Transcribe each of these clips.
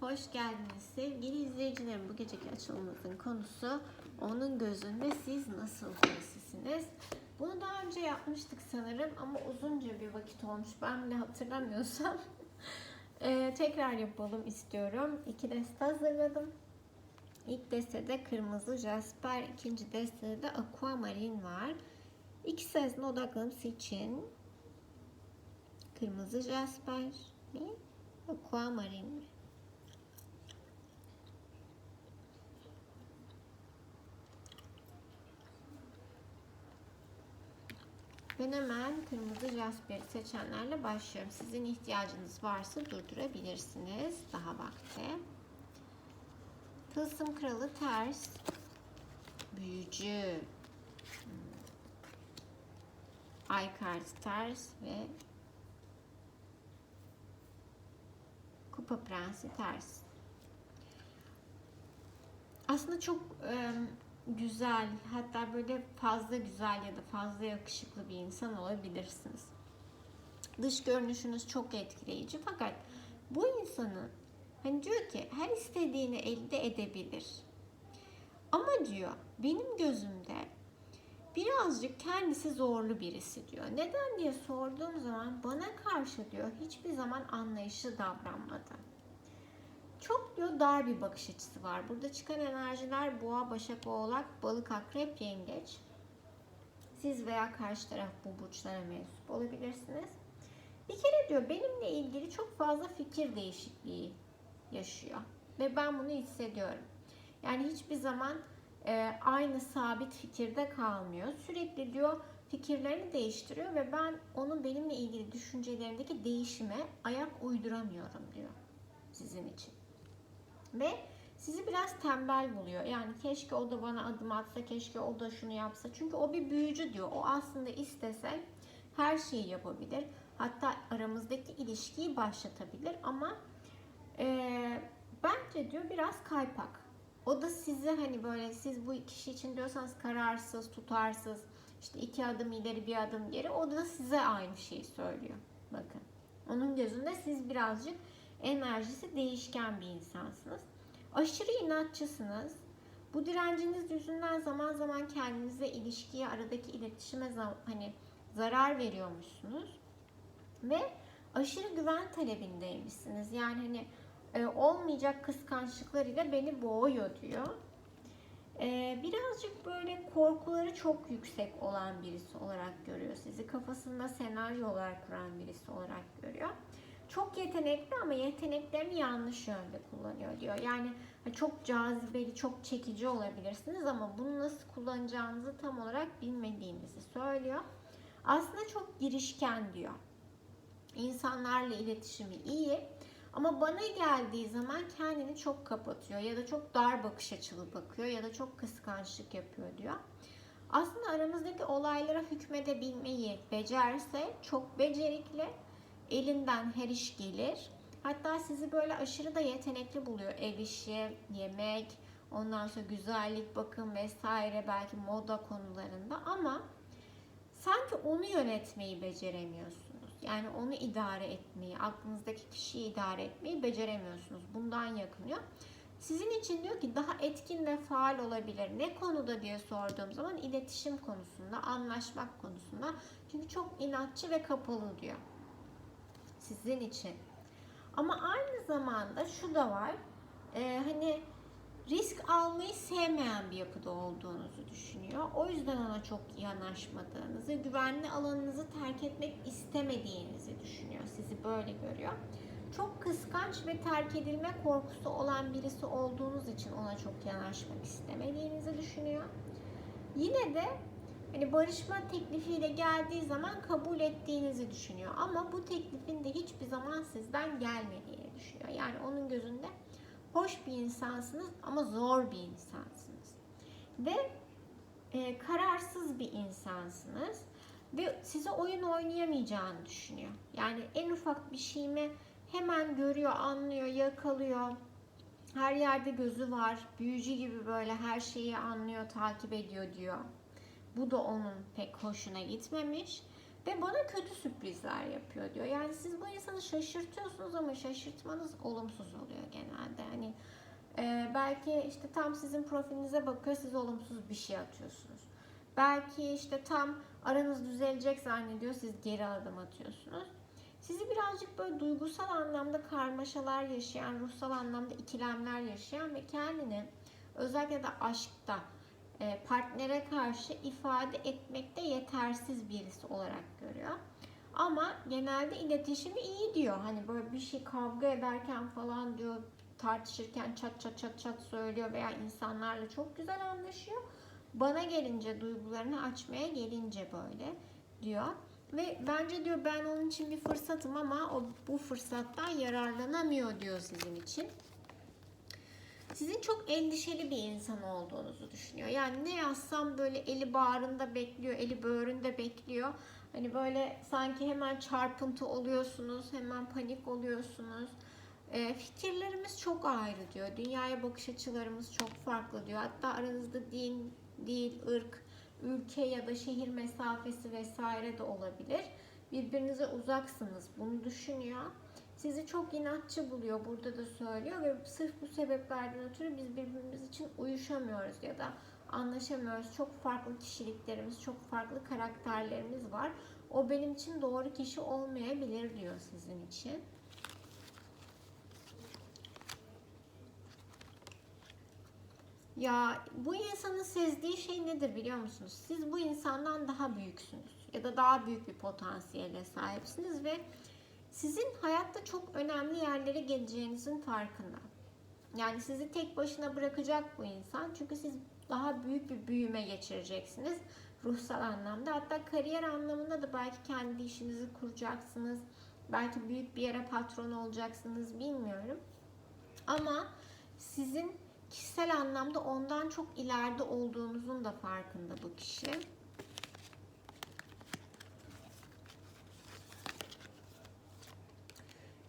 Hoş geldiniz sevgili izleyicilerim. Bu geceki açılımımızın konusu onun gözünde siz nasıl birisisiniz? Bunu daha önce yapmıştık sanırım ama uzunca bir vakit olmuş. Ben bile hatırlamıyorsam Ee, tekrar yapalım istiyorum. İki deste hazırladım. İlk destede kırmızı jasper, ikinci destede de aquamarine var. İkisi arasında odaklanıp seçin. Kırmızı jasper mi? Aquamarine mi? Ben hemen kırmızı jasperi seçenlerle başlıyorum. Sizin ihtiyacınız varsa durdurabilirsiniz. Daha vakti. Tılsım kralı ters. Büyücü. Hmm. Ay kartı ters ve kupa prensi ters. Aslında çok güzel hatta böyle fazla güzel ya da fazla yakışıklı bir insan olabilirsiniz. Dış görünüşünüz çok etkileyici fakat bu insanın hani diyor ki her istediğini elde edebilir. Ama diyor benim gözümde birazcık kendisi zorlu birisi diyor. Neden diye sorduğum zaman bana karşı diyor hiçbir zaman anlayışlı davranmadı diyor dar bir bakış açısı var. Burada çıkan enerjiler boğa, başak, oğlak, balık, akrep, yengeç. Siz veya karşı taraf bu burçlara mensup olabilirsiniz. Bir kere diyor benimle ilgili çok fazla fikir değişikliği yaşıyor. Ve ben bunu hissediyorum. Yani hiçbir zaman e, aynı sabit fikirde kalmıyor. Sürekli diyor fikirlerini değiştiriyor ve ben onun benimle ilgili düşüncelerindeki değişime ayak uyduramıyorum diyor sizin için. Ve sizi biraz tembel buluyor. Yani keşke o da bana adım atsa, keşke o da şunu yapsa. Çünkü o bir büyücü diyor. O aslında istese her şeyi yapabilir. Hatta aramızdaki ilişkiyi başlatabilir ama e, bence diyor biraz kaypak. O da size hani böyle siz bu kişi için diyorsanız kararsız, tutarsız, işte iki adım ileri bir adım geri. O da size aynı şeyi söylüyor. Bakın. Onun gözünde siz birazcık enerjisi değişken bir insansınız. Aşırı inatçısınız. Bu direnciniz yüzünden zaman zaman kendinize ilişkiye, aradaki iletişime hani zarar veriyormuşsunuz. Ve aşırı güven talebindeymişsiniz. Yani hani e, olmayacak kıskançlıklarıyla beni boğuyor diyor. E, birazcık böyle korkuları çok yüksek olan birisi olarak görüyor sizi. Kafasında senaryolar kuran birisi olarak görüyor çok yetenekli ama yeteneklerini yanlış yönde kullanıyor diyor. Yani çok cazibeli, çok çekici olabilirsiniz ama bunu nasıl kullanacağınızı tam olarak bilmediğinizi söylüyor. Aslında çok girişken diyor. İnsanlarla iletişimi iyi ama bana geldiği zaman kendini çok kapatıyor ya da çok dar bakış açılı bakıyor ya da çok kıskançlık yapıyor diyor. Aslında aramızdaki olaylara hükmedebilmeyi becerse çok becerikli elinden her iş gelir. Hatta sizi böyle aşırı da yetenekli buluyor. Ev işi, yemek, ondan sonra güzellik, bakım vesaire belki moda konularında ama sanki onu yönetmeyi beceremiyorsunuz. Yani onu idare etmeyi, aklınızdaki kişiyi idare etmeyi beceremiyorsunuz. Bundan yakınıyor. Sizin için diyor ki daha etkin ve faal olabilir. Ne konuda diye sorduğum zaman iletişim konusunda, anlaşmak konusunda. Çünkü çok inatçı ve kapalı diyor sizin için. Ama aynı zamanda şu da var. E, hani risk almayı sevmeyen bir yapıda olduğunuzu düşünüyor. O yüzden ona çok yanaşmadığınızı, güvenli alanınızı terk etmek istemediğinizi düşünüyor. Sizi böyle görüyor. Çok kıskanç ve terk edilme korkusu olan birisi olduğunuz için ona çok yanaşmak istemediğinizi düşünüyor. Yine de hani barışma teklifiyle geldiği zaman kabul ettiğinizi düşünüyor. Ama bu teklifin de hiçbir zaman sizden gelmediğini düşünüyor. Yani onun gözünde hoş bir insansınız ama zor bir insansınız. Ve e, kararsız bir insansınız. Ve size oyun oynayamayacağını düşünüyor. Yani en ufak bir şeyimi hemen görüyor, anlıyor, yakalıyor. Her yerde gözü var. Büyücü gibi böyle her şeyi anlıyor, takip ediyor diyor. Bu da onun pek hoşuna gitmemiş. ve bana kötü sürprizler yapıyor diyor. Yani siz bu insanı şaşırtıyorsunuz ama şaşırtmanız olumsuz oluyor genelde. Hani e, belki işte tam sizin profilinize bakıyor siz olumsuz bir şey atıyorsunuz. Belki işte tam aranız düzelecek zannediyor siz geri adım atıyorsunuz. Sizi birazcık böyle duygusal anlamda karmaşalar yaşayan, ruhsal anlamda ikilemler yaşayan ve kendini özellikle de aşkta partnere karşı ifade etmekte yetersiz birisi olarak görüyor. Ama genelde iletişimi iyi diyor. Hani böyle bir şey kavga ederken falan diyor tartışırken çat çat çat çat söylüyor veya insanlarla çok güzel anlaşıyor. Bana gelince duygularını açmaya gelince böyle diyor. Ve bence diyor ben onun için bir fırsatım ama o bu fırsattan yararlanamıyor diyor sizin için. Sizin çok endişeli bir insan olduğunuzu düşünüyor. Yani ne yazsam böyle eli bağrında bekliyor, eli böğründe bekliyor. Hani böyle sanki hemen çarpıntı oluyorsunuz, hemen panik oluyorsunuz. E, fikirlerimiz çok ayrı diyor. Dünyaya bakış açılarımız çok farklı diyor. Hatta aranızda din, dil, ırk, ülke ya da şehir mesafesi vesaire de olabilir. Birbirinize uzaksınız. Bunu düşünüyor. Sizi çok inatçı buluyor. Burada da söylüyor ve sırf bu sebeplerden ötürü biz birbirimiz için uyuşamıyoruz ya da anlaşamıyoruz. Çok farklı kişiliklerimiz, çok farklı karakterlerimiz var. O benim için doğru kişi olmayabilir diyor sizin için. Ya bu insanın sezdiği şey nedir biliyor musunuz? Siz bu insandan daha büyüksünüz ya da daha büyük bir potansiyele sahipsiniz ve sizin hayatta çok önemli yerlere geleceğinizin farkında. Yani sizi tek başına bırakacak bu insan. Çünkü siz daha büyük bir büyüme geçireceksiniz ruhsal anlamda. Hatta kariyer anlamında da belki kendi işinizi kuracaksınız. Belki büyük bir yere patron olacaksınız bilmiyorum. Ama sizin kişisel anlamda ondan çok ileride olduğunuzun da farkında bu kişi.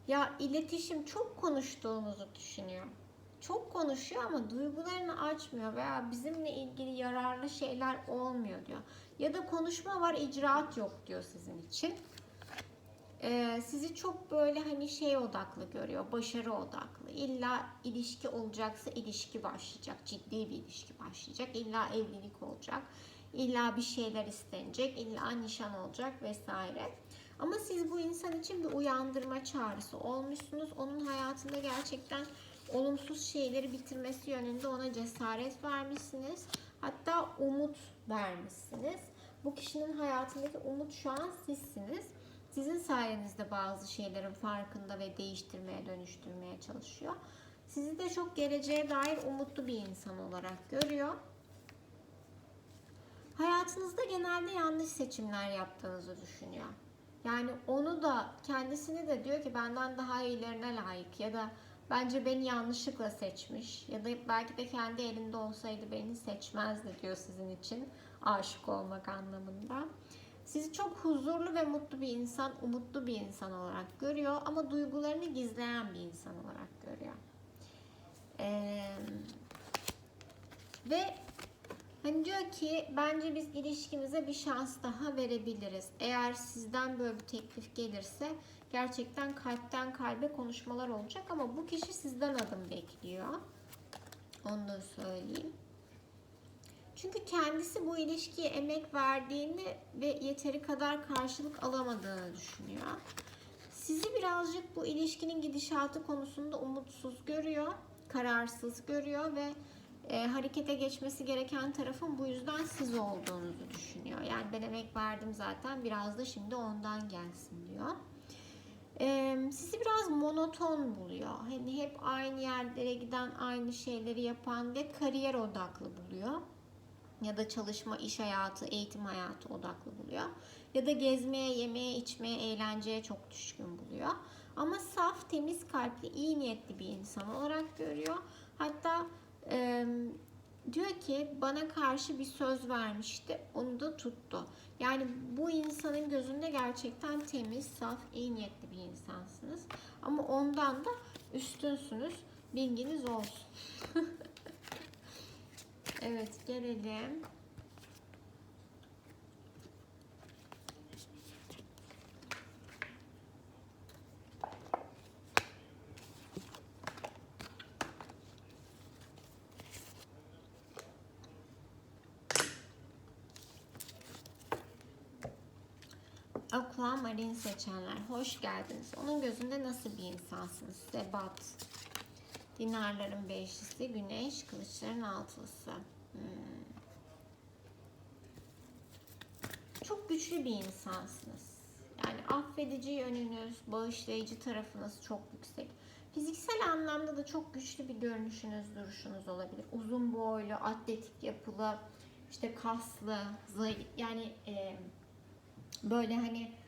Ya iletişim çok konuştuğunuzu düşünüyor. Çok konuşuyor ama duygularını açmıyor veya bizimle ilgili yararlı şeyler olmuyor diyor. Ya da konuşma var icraat yok diyor sizin için. Ee, sizi çok böyle hani şey odaklı görüyor, başarı odaklı. İlla ilişki olacaksa ilişki başlayacak, ciddi bir ilişki başlayacak. İlla evlilik olacak, illa bir şeyler istenecek, illa nişan olacak vesaire. Ama siz bu insan için bir uyandırma çağrısı olmuşsunuz. Onun hayatında gerçekten olumsuz şeyleri bitirmesi yönünde ona cesaret vermişsiniz. Hatta umut vermişsiniz. Bu kişinin hayatındaki umut şu an sizsiniz. Sizin sayenizde bazı şeylerin farkında ve değiştirmeye, dönüştürmeye çalışıyor. Sizi de çok geleceğe dair umutlu bir insan olarak görüyor. Hayatınızda genelde yanlış seçimler yaptığınızı düşünüyor. Yani onu da kendisini de diyor ki benden daha iyilerine layık ya da bence beni yanlışlıkla seçmiş ya da belki de kendi elinde olsaydı beni seçmezdi diyor sizin için aşık olmak anlamında. Sizi çok huzurlu ve mutlu bir insan, umutlu bir insan olarak görüyor ama duygularını gizleyen bir insan olarak görüyor. Ee, ve hani diyor ki bence biz ilişkimize bir şans daha verebiliriz. Eğer sizden böyle bir teklif gelirse gerçekten kalpten kalbe konuşmalar olacak ama bu kişi sizden adım bekliyor. Onu da söyleyeyim. Çünkü kendisi bu ilişkiye emek verdiğini ve yeteri kadar karşılık alamadığını düşünüyor. Sizi birazcık bu ilişkinin gidişatı konusunda umutsuz görüyor, kararsız görüyor ve e, harekete geçmesi gereken tarafın bu yüzden siz olduğunuzu düşünüyor. Yani ben emek verdim zaten biraz da şimdi ondan gelsin diyor. E, sizi biraz monoton buluyor. Hani hep aynı yerlere giden, aynı şeyleri yapan ve kariyer odaklı buluyor ya da çalışma, iş hayatı, eğitim hayatı odaklı buluyor. Ya da gezmeye, yemeye, içmeye, eğlenceye çok düşkün buluyor. Ama saf, temiz kalpli, iyi niyetli bir insan olarak görüyor. Hatta e, diyor ki bana karşı bir söz vermişti, onu da tuttu. Yani bu insanın gözünde gerçekten temiz, saf, iyi niyetli bir insansınız. Ama ondan da üstünsünüz. Bilginiz olsun. Evet gelelim. Aquamarine seçenler hoş geldiniz. Onun gözünde nasıl bir insansınız? Sebat. Dinarların beşlisi, güneş, kılıçların altılısı. Hmm. Çok güçlü bir insansınız. Yani affedici yönünüz, bağışlayıcı tarafınız çok yüksek. Fiziksel anlamda da çok güçlü bir görünüşünüz, duruşunuz olabilir. Uzun boylu, atletik yapılı, işte kaslı, zayıf yani e, böyle hani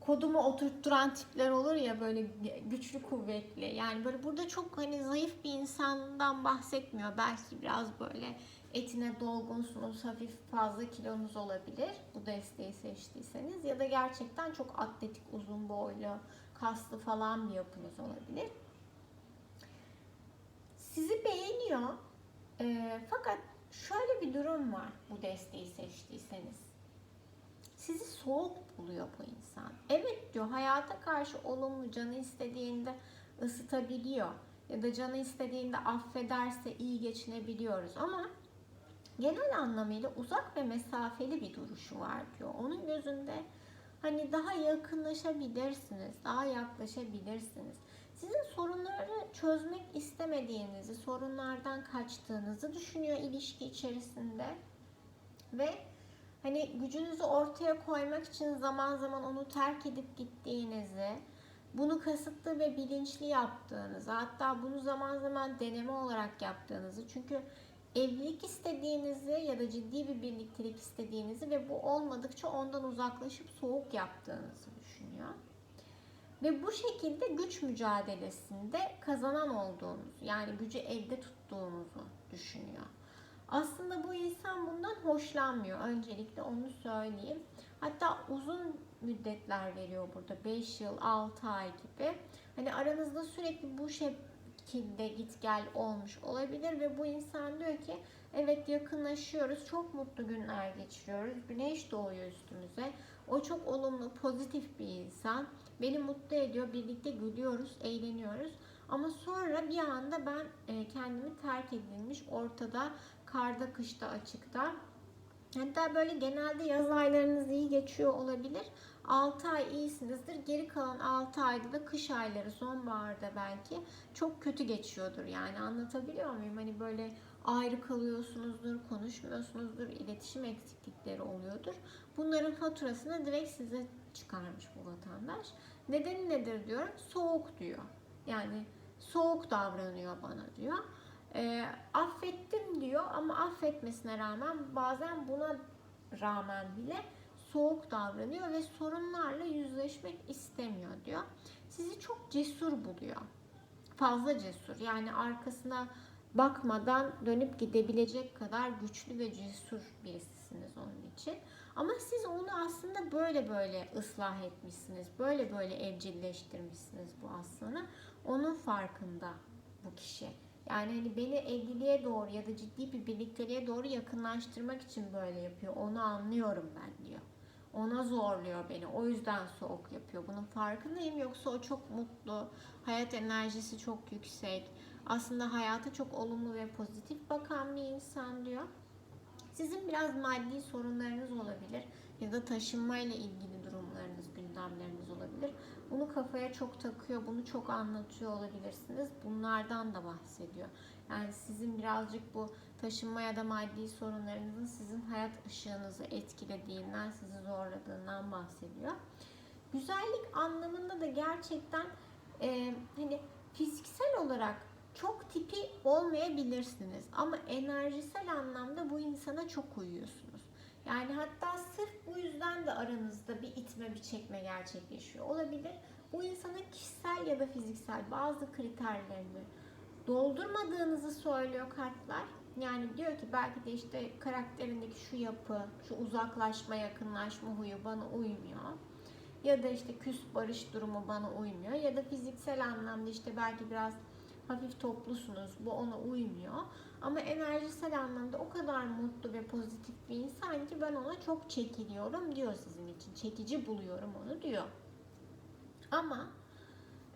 kodumu oturtturan tipler olur ya böyle güçlü kuvvetli. Yani böyle burada çok hani zayıf bir insandan bahsetmiyor. Belki biraz böyle etine dolgunsunuz, hafif fazla kilonuz olabilir. Bu desteği seçtiyseniz ya da gerçekten çok atletik, uzun boylu, kaslı falan bir yapınız olabilir. Sizi beğeniyor. Ee, fakat şöyle bir durum var bu desteği seçtiyseniz. Sizi soğuk buluyor bu insan. Evet diyor hayata karşı olumlu canı istediğinde ısıtabiliyor. Ya da canı istediğinde affederse iyi geçinebiliyoruz ama genel anlamıyla uzak ve mesafeli bir duruşu var diyor. Onun gözünde hani daha yakınlaşabilirsiniz, daha yaklaşabilirsiniz. Sizin sorunları çözmek istemediğinizi, sorunlardan kaçtığınızı düşünüyor ilişki içerisinde. Ve hani gücünüzü ortaya koymak için zaman zaman onu terk edip gittiğinizi, bunu kasıtlı ve bilinçli yaptığınızı, hatta bunu zaman zaman deneme olarak yaptığınızı. Çünkü evlilik istediğinizi ya da ciddi bir birliktelik istediğinizi ve bu olmadıkça ondan uzaklaşıp soğuk yaptığınızı düşünüyor. Ve bu şekilde güç mücadelesinde kazanan olduğunuzu yani gücü elde tuttuğunuzu düşünüyor. Aslında bu insan bundan hoşlanmıyor. Öncelikle onu söyleyeyim. Hatta uzun müddetler veriyor burada. 5 yıl, 6 ay gibi. Hani aranızda sürekli bu şekilde git gel olmuş olabilir ve bu insan diyor ki evet yakınlaşıyoruz. Çok mutlu günler geçiriyoruz. Güneş doğuyor üstümüze. O çok olumlu, pozitif bir insan. Beni mutlu ediyor. Birlikte gülüyoruz, eğleniyoruz. Ama sonra bir anda ben e, kendimi terk edilmiş ortada, karda, kışta, açıkta. Hatta böyle genelde yaz aylarınız iyi geçiyor olabilir. 6 ay iyisinizdir. Geri kalan 6 ayda da kış ayları, sonbaharda belki çok kötü geçiyordur. Yani anlatabiliyor muyum? Hani böyle ayrı kalıyorsunuzdur, konuşmuyorsunuzdur, iletişim eksiklikleri oluyordur. Bunların faturasını direkt size çıkarmış bu vatandaş. Nedeni nedir diyorum? Soğuk diyor. Yani soğuk davranıyor bana diyor. E, affettim diyor ama affetmesine rağmen bazen buna rağmen bile soğuk davranıyor ve sorunlarla yüzleşmek istemiyor diyor. Sizi çok cesur buluyor. Fazla cesur. Yani arkasına bakmadan dönüp gidebilecek kadar güçlü ve cesur birisisiniz onun için. Ama siz onu aslında böyle böyle ıslah etmişsiniz. Böyle böyle evcilleştirmişsiniz bu aslanı. Onun farkında bu kişi. Yani hani beni evliliğe doğru ya da ciddi bir birlikteliğe doğru yakınlaştırmak için böyle yapıyor. Onu anlıyorum ben diyor. Ona zorluyor beni. O yüzden soğuk yapıyor. Bunun farkındayım. Yoksa o çok mutlu. Hayat enerjisi çok yüksek. Aslında hayata çok olumlu ve pozitif bakan bir insan diyor. Sizin biraz maddi sorunlarınız olabilir ya da taşınmayla ilgili durumlarınız, gündemleriniz olabilir. Bunu kafaya çok takıyor, bunu çok anlatıyor olabilirsiniz. Bunlardan da bahsediyor. Yani sizin birazcık bu taşınma ya da maddi sorunlarınızın sizin hayat ışığınızı etkilediğinden, sizi zorladığından bahsediyor. Güzellik anlamında da gerçekten e, hani fiziksel olarak çok tipi olmayabilirsiniz ama enerjisel anlamda bu insana çok uyuyorsunuz. Yani hatta sırf bu yüzden de aranızda bir itme bir çekme gerçekleşiyor olabilir. Bu insanın kişisel ya da fiziksel bazı kriterlerini doldurmadığınızı söylüyor kartlar. Yani diyor ki belki de işte karakterindeki şu yapı, şu uzaklaşma, yakınlaşma huyu bana uymuyor. Ya da işte küs barış durumu bana uymuyor. Ya da fiziksel anlamda işte belki biraz hafif toplusunuz. Bu ona uymuyor. Ama enerjisel anlamda o kadar mutlu ve pozitif bir insan ki ben ona çok çekiliyorum diyor sizin için. Çekici buluyorum onu diyor. Ama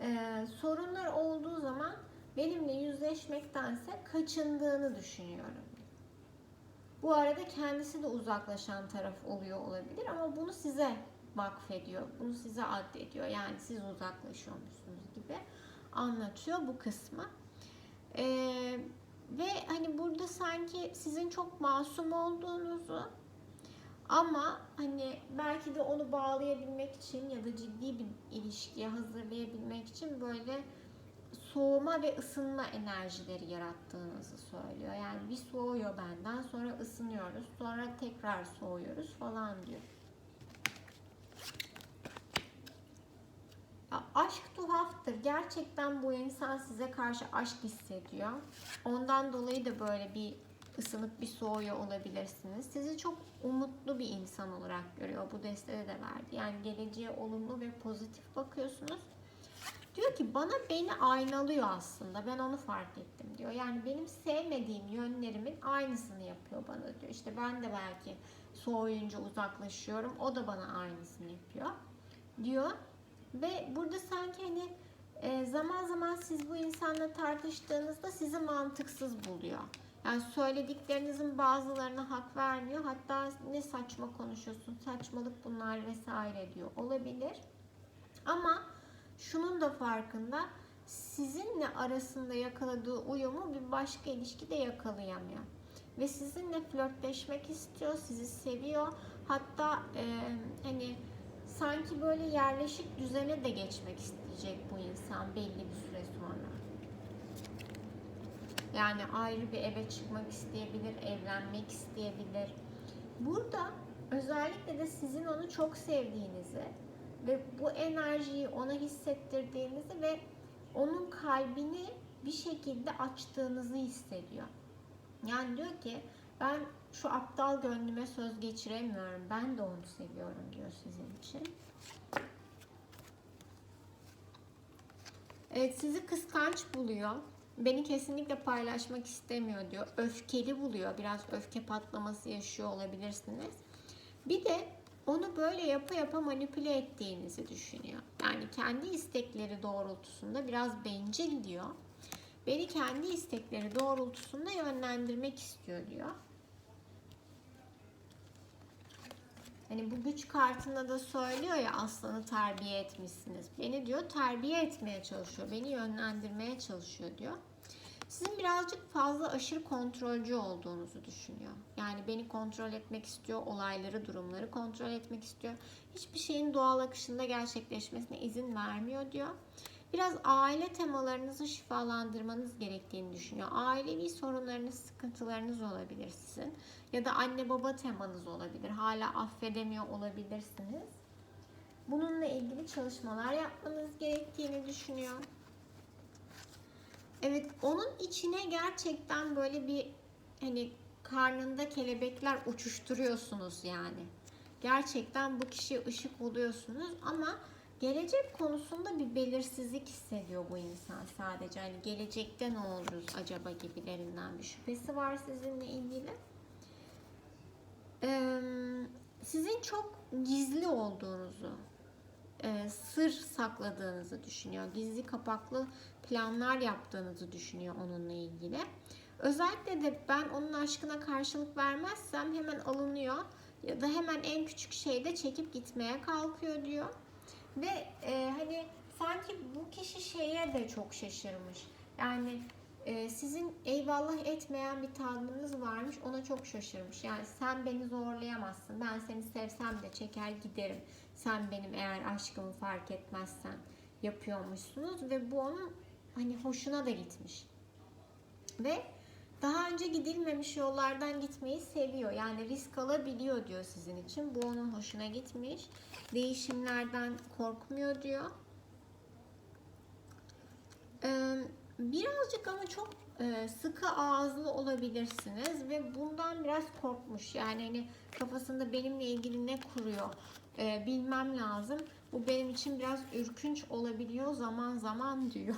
e, sorunlar olduğu zaman benimle yüzleşmektense kaçındığını düşünüyorum. Bu arada kendisi de uzaklaşan taraf oluyor olabilir ama bunu size vakfediyor. Bunu size addediyor. Yani siz uzaklaşıyormuşsunuz gibi anlatıyor bu kısmı. Ee, ve hani burada sanki sizin çok masum olduğunuzu ama hani belki de onu bağlayabilmek için ya da ciddi bir ilişkiye hazırlayabilmek için böyle soğuma ve ısınma enerjileri yarattığınızı söylüyor. Yani bir soğuyor benden sonra ısınıyoruz sonra tekrar soğuyoruz falan diyor. Aşk tuhaftır. Gerçekten bu insan size karşı aşk hissediyor. Ondan dolayı da böyle bir ısınıp bir soğuyor olabilirsiniz. Sizi çok umutlu bir insan olarak görüyor. Bu destede de verdi. Yani geleceğe olumlu ve pozitif bakıyorsunuz. Diyor ki bana beni aynalıyor aslında. Ben onu fark ettim diyor. Yani benim sevmediğim yönlerimin aynısını yapıyor bana diyor. İşte ben de belki soğuyunca uzaklaşıyorum. O da bana aynısını yapıyor diyor. Ve burada sanki hani e, zaman zaman siz bu insanla tartıştığınızda sizi mantıksız buluyor. Yani söylediklerinizin bazılarına hak vermiyor. Hatta ne saçma konuşuyorsun, saçmalık bunlar vesaire diyor. Olabilir. Ama şunun da farkında sizinle arasında yakaladığı uyumu bir başka ilişkide yakalayamıyor. Ve sizinle flörtleşmek istiyor, sizi seviyor. Hatta e, hani sanki böyle yerleşik düzene de geçmek isteyecek bu insan belli bir süre sonra. Yani ayrı bir eve çıkmak isteyebilir, evlenmek isteyebilir. Burada özellikle de sizin onu çok sevdiğinizi ve bu enerjiyi ona hissettirdiğinizi ve onun kalbini bir şekilde açtığınızı hissediyor. Yani diyor ki ben şu aptal gönlüme söz geçiremiyorum. Ben de onu seviyorum diyor sizin için. Evet sizi kıskanç buluyor. Beni kesinlikle paylaşmak istemiyor diyor. Öfkeli buluyor. Biraz öfke patlaması yaşıyor olabilirsiniz. Bir de onu böyle yapa yapa manipüle ettiğinizi düşünüyor. Yani kendi istekleri doğrultusunda biraz bencil diyor. Beni kendi istekleri doğrultusunda yönlendirmek istiyor diyor. Hani bu güç kartında da söylüyor ya aslanı terbiye etmişsiniz. Beni diyor terbiye etmeye çalışıyor. Beni yönlendirmeye çalışıyor diyor. Sizin birazcık fazla aşırı kontrolcü olduğunuzu düşünüyor. Yani beni kontrol etmek istiyor, olayları, durumları kontrol etmek istiyor. Hiçbir şeyin doğal akışında gerçekleşmesine izin vermiyor diyor. Biraz aile temalarınızı şifalandırmanız gerektiğini düşünüyor. Ailevi sorunlarınız, sıkıntılarınız olabilir sizin. Ya da anne baba temanız olabilir. Hala affedemiyor olabilirsiniz. Bununla ilgili çalışmalar yapmanız gerektiğini düşünüyor. Evet, onun içine gerçekten böyle bir hani karnında kelebekler uçuşturuyorsunuz yani. Gerçekten bu kişiye ışık oluyorsunuz ama gelecek konusunda bir belirsizlik hissediyor bu insan sadece. Hani gelecekte ne oluruz acaba gibilerinden bir şüphesi var sizinle ilgili. Ee, sizin çok gizli olduğunuzu, e, sır sakladığınızı düşünüyor. Gizli kapaklı planlar yaptığınızı düşünüyor onunla ilgili. Özellikle de ben onun aşkına karşılık vermezsem hemen alınıyor ya da hemen en küçük şeyde çekip gitmeye kalkıyor diyor. Ve e, hani sanki bu kişi şeye de çok şaşırmış. Yani e, sizin eyvallah etmeyen bir tavrınız varmış ona çok şaşırmış. Yani sen beni zorlayamazsın. Ben seni sevsem de çeker giderim. Sen benim eğer aşkımı fark etmezsen yapıyormuşsunuz ve bu onun hani hoşuna da gitmiş. Ve daha önce gidilmemiş yollardan gitmeyi seviyor. Yani risk alabiliyor diyor sizin için. Bu onun hoşuna gitmiş. Değişimlerden korkmuyor diyor. Ee, birazcık ama çok e, sıkı ağızlı olabilirsiniz ve bundan biraz korkmuş. Yani hani kafasında benimle ilgili ne kuruyor e, bilmem lazım. Bu benim için biraz ürkünç olabiliyor zaman zaman diyor.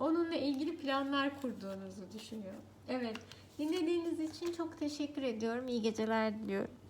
Onunla ilgili planlar kurduğunuzu düşünüyor. Evet. Dinlediğiniz için çok teşekkür ediyorum. İyi geceler diliyorum.